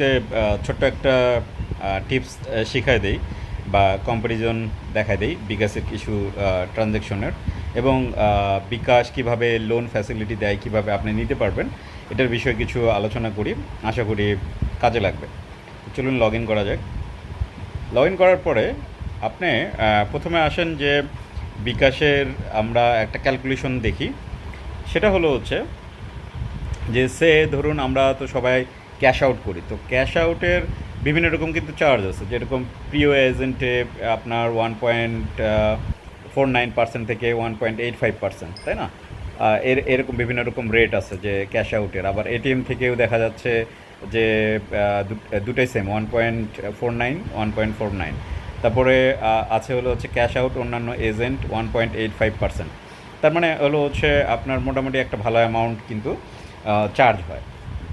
আজকে ছোট্ট একটা টিপস শেখায় দেই বা কম্পারিজন দেখায় দেই বিকাশের কিছু ট্রানজ্যাকশনের এবং বিকাশ কীভাবে লোন ফ্যাসিলিটি দেয়, কীভাবে আপনি নিতে পারবেন, এটার বিষয়ে কিছু আলোচনা করি, আশা করি কাজে লাগবে। চলুন লগ ইন করা যাক। লগ ইন করার পরে আপনি প্রথমে আসেন যে বিকাশের আমরা একটা ক্যালকুলেশন দেখি। সেটা হলো হচ্ছে যে, সে ধরুন আমরা তো সবাই ক্যাশ আউট করি। তো ক্যাশ আউটের বিভিন্ন রকম কিন্তু চার্জ আছে। যেরকম প্রিয় এজেন্টে আপনার one point four nine percent থেকে one point eight five percent তাই না? এর, এরকম বিভিন্ন রকম রেট আছে যে ক্যাশ আউটের আবার এটিএম থেকেও দেখা যাচ্ছে যে দুটোই same one point four nine one point four nine তারপরে আছে হলো হচ্ছে ক্যাশ আউট অন্যান্য agent one point eight five percent তার মানে হলো হচ্ছে আপনার মোটামুটি একটা ভালো অ্যামাউন্ট কিন্তু চার্জ হয়।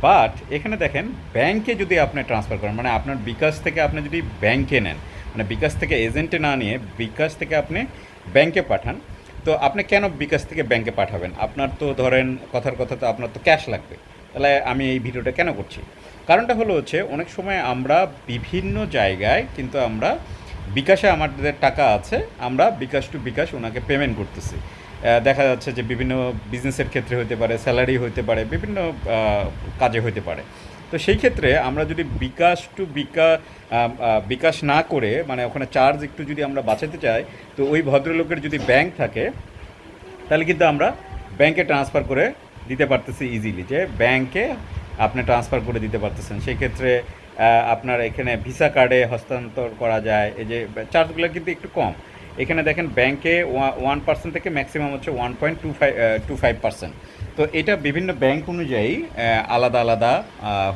বাট এখানে দেখেন ব্যাংকে যদি আপনি ট্রান্সফার করেন মানে আপনার বিকাশ থেকে আপনি যদি ব্যাংকে নেন মানে বিকাশ থেকে এজেন্টে না নিয়ে বিকাশ থেকে আপনি ব্যাংকে পাঠান, তো আপনি কেন বিকাশ থেকে ব্যাংকে পাঠাবেন? আপনার তো ধরেন, কথার কথা তো আপনার তো ক্যাশ লাগবে। তাহলে আমি এই ভিডিওটা কেন করছি? কারণটা হলো হচ্ছে, অনেক সময় আমরা বিভিন্ন জায়গায় কিন্তু আমরা বিকাশে আমাদের টাকা আছে, আমরা বিকাশ টু বিকাশ ওনাকে পেমেন্ট করতেছি। দেখা যাচ্ছে যে বিভিন্ন বিজনেসের ক্ষেত্রে হতে পারে স্যালারি হতে পারে, বিভিন্ন কাজে হতে পারে। তো সেই ক্ষেত্রে আমরা যদি বিকাশ টু বিকাশ বিকাশ না করে মানে ওখানে চার্জ একটু যদি আমরা বাঁচাতে চাই, তো ওই ভদ্রলোকের যদি ব্যাংক থাকে, তাহলে কিন্তু আমরা ব্যাংকে ট্রান্সফার করে দিতে পারতেছি ইজিলি যে ব্যাংকে আপনি ট্রান্সফার করে দিতে পারতেছেন। সেই ক্ষেত্রে আপনার এখানে ভিসা কার্ডে হস্তান্তর করা যায়। এই যে চার্জগুলো কিন্তু একটু কম। এখানে দেখেন ব্যাংকে ওয়ান পার্সেন্ট থেকে ম্যাক্সিমাম হচ্ছে one point two five two five percent তো এটা বিভিন্ন ব্যাংক অনুযায়ী আলাদা আলাদা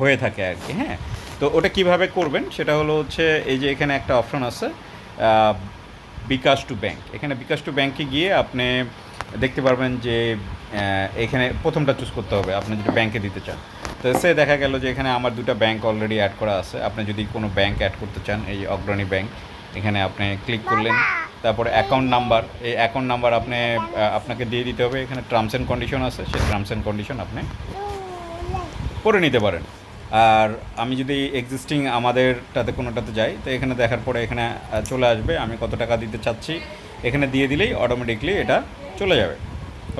হয়ে থাকে আর কি হ্যাঁ? তো ওটা কীভাবে করবেন? সেটা হলো হচ্ছে এই যে এখানে একটা অপশন আছে বিকাশ টু ব্যাংক এখানে বিকাশ টু ব্যাংকে গিয়ে আপনি দেখতে পারবেন যে এখানে প্রথমটা চুজ করতে হবে, আপনি যদি ব্যাংকে দিতে চান। তো সে দেখা গেল যে এখানে আমার দুটো ব্যাংক অলরেডি অ্যাড করা আছে। আপনি যদি কোনো ব্যাংক অ্যাড করতে চান, এই অগ্রণী ব্যাংক এখানে আপনি ক্লিক করলেন। তারপরে অ্যাকাউন্ট নাম্বার এই অ্যাকাউন্ট নাম্বার আপনি আপনাকে দিয়ে দিতে হবে। এখানে টার্মস অ্যান্ড কন্ডিশন আছে, সেই টার্মস অ্যান্ড কন্ডিশন আপনি করে নিতে পারেন। আর আমি যদি এক্সিস্টিং আমাদেরটাতে কোনোটাতে যাই, তো এখানে দেখার পরে এখানে চলে আসবে। আমি কত টাকা দিতে চাচ্ছি, এখানে দিয়ে দিলেই অটোমেটিকলি এটা চলে যাবে।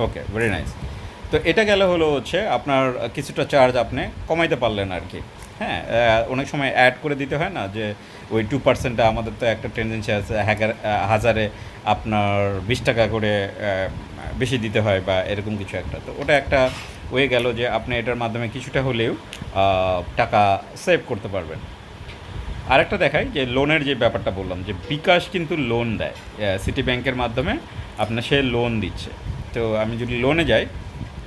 ওকে ভেরি নাইস তো এটা গেলে হলো হচ্ছে আপনার কিছুটা চার্জ আপনি কমাইতে পারলেন আর কি। হ্যাঁ অনেক সময় অ্যাড করে দিতে হয় না যে ওই টু পার্সেন্টটা আমাদের তো একটা টেন্ডেন্সি আছে হ্যাকার হাজারে আপনার বিশ টাকা করে বেশি দিতে হয় বা এরকম কিছু একটা। তো ওটা একটা হয়ে গেল যে আপনি এটার মাধ্যমে কিছুটা হলেও টাকা সেভ করতে পারবেন। আরেকটা দেখাই যে লোনের যে ব্যাপারটা বললাম, যে বিকাশ কিন্তু লোন দেয়। সিটি ব্যাংকের মাধ্যমে আপনার সে লোন দিচ্ছে। তো আমি যদি লোনে যাই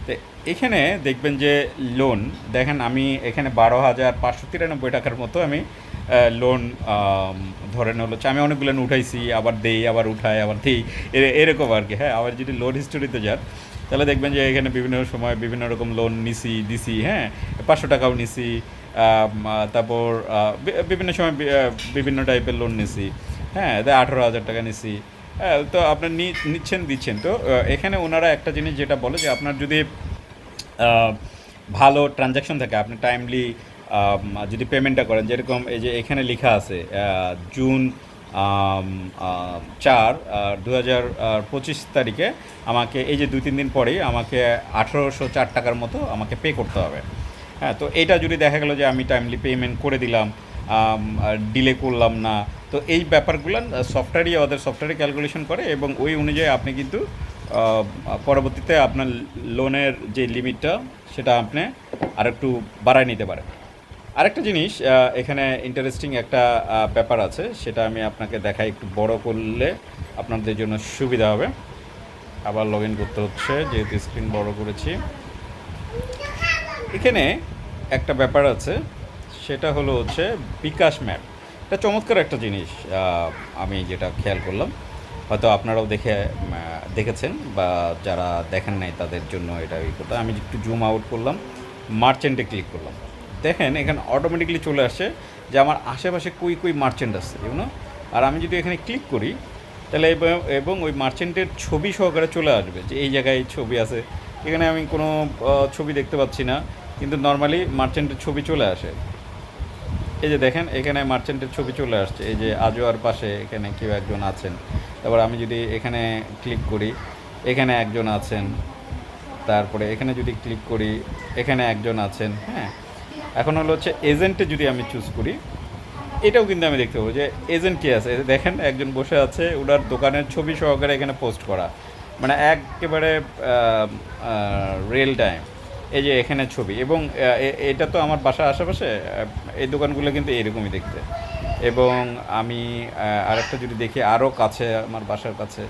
তো এখানে দেখবেন যে লোন দেখেন আমি এখানে বারো হাজার পাঁচশো তিরানব্বই টাকার মতো আমি লোন ধরে হলো। হচ্ছে আমি অনেকগুলো উঠাইছি, আবার দেই, আবার উঠাই, আবার দেই। এরকম আর কি হ্যাঁ? আবার যদি লোন হিস্টোরিতে যান, তাহলে দেখবেন যে এখানে বিভিন্ন সময় বিভিন্ন রকম লোন নিছি, দিছি হ্যাঁ? পাঁচশো টাকাও নিছি তারপর বিভিন্ন সময় বিভিন্ন টাইপের লোন নিছি হ্যাঁ? আঠেরো হাজার টাকা নিছি। হ্যাঁ, তো আপনার নিচ্ছেন দিচ্ছেন। তো এখানে ওনারা একটা জিনিস যেটা বলে যে আপনার যদি ভালো ট্রানজ্যাকশন থাকে আপনি টাইমলি যদি পেমেন্টটা করেন যেরকম এই যে এখানে লেখা আছে জুন চার দু হাজার পঁচিশ তারিখে আমাকে এই যে দুই তিন দিন পরেই আমাকে আঠেরোশো চার টাকার মতো আমাকে পে করতে হবে। হ্যাঁ তো এটা যদি দেখা গেলো যে আমি টাইমলি পেমেন্ট করে দিলাম ডিলে করলাম না। তো এই ব্যাপারগুলো সফটওয়্যারই আমাদের সফটওয়্যারে ক্যালকুলেশন করে এবং ওই অনুযায়ী আপনি কিন্তু পরবর্তীতে আপনার লোনের যে লিমিটটা সেটা আপনি আরেকটু বাড়ায় নিতে পারেন। আরেকটা জিনিস এখানে ইন্টারেস্টিং একটা ব্যাপার আছে, সেটা আমি আপনাকে দেখাই একটু বড় করলে আপনাদের জন্য সুবিধা হবে। আবার লগ ইন করতে হচ্ছে, যেহেতু স্ক্রিন বড় করেছি। এখানে একটা ব্যাপার আছে সেটা হলো হচ্ছে বিকাশ ম্যাপ। এটা চমৎকার একটা জিনিস আমি যেটা খেয়াল করলাম। হয়তো আপনারাও দেখে দেখেছেন বা যারা দেখেন নাই তাদের জন্য এটা এই কথা আমি একটু জুম আউট করলাম মার্চেন্টে ক্লিক করলাম। দেখেন, এখানে অটোমেটিকলি চলে আসে যে আমার আশেপাশে কুই কুই মার্চেন্ট আসছে ইউনো আর আমি যদি এখানে ক্লিক করি, তাহলে এবং ওই মার্চেন্টের ছবি সহকারে চলে আসবে যে এই জায়গায় ছবি আছে। এখানে আমি কোনো ছবি দেখতে পাচ্ছি না, কিন্তু নর্মালি মার্চেন্টের ছবি চলে আসে। এই যে দেখেন, এখানে মার্চেন্টের ছবি চলে আসছে। এই যে আজোয়ার পাশে এখানে কেউ একজন আছেন। তারপর আমি যদি এখানে ক্লিক করি, এখানে একজন আছেন। তারপরে এখানে যদি ক্লিক করি, এখানে একজন আছেন হ্যাঁ? এখন হলো হচ্ছে এজেন্টে যদি আমি চুজ করি, এটাও কিন্তু আমি দেখতে পাবো যে এজেন্ট কী আছে। দেখেন, একজন বসে আছে ওনার দোকানের ছবি সহকারে এখানে পোস্ট করা। মানে একেবারে রিয়েল টাইম এই যে এখানে ছবি এবং এটা তো আমার বাসার আশেপাশে এই দোকানগুলো কিন্তু এরকমই দেখতে। এবং আমি আরেকটা যদি দেখি আরও কাছে, আমার বাসার কাছে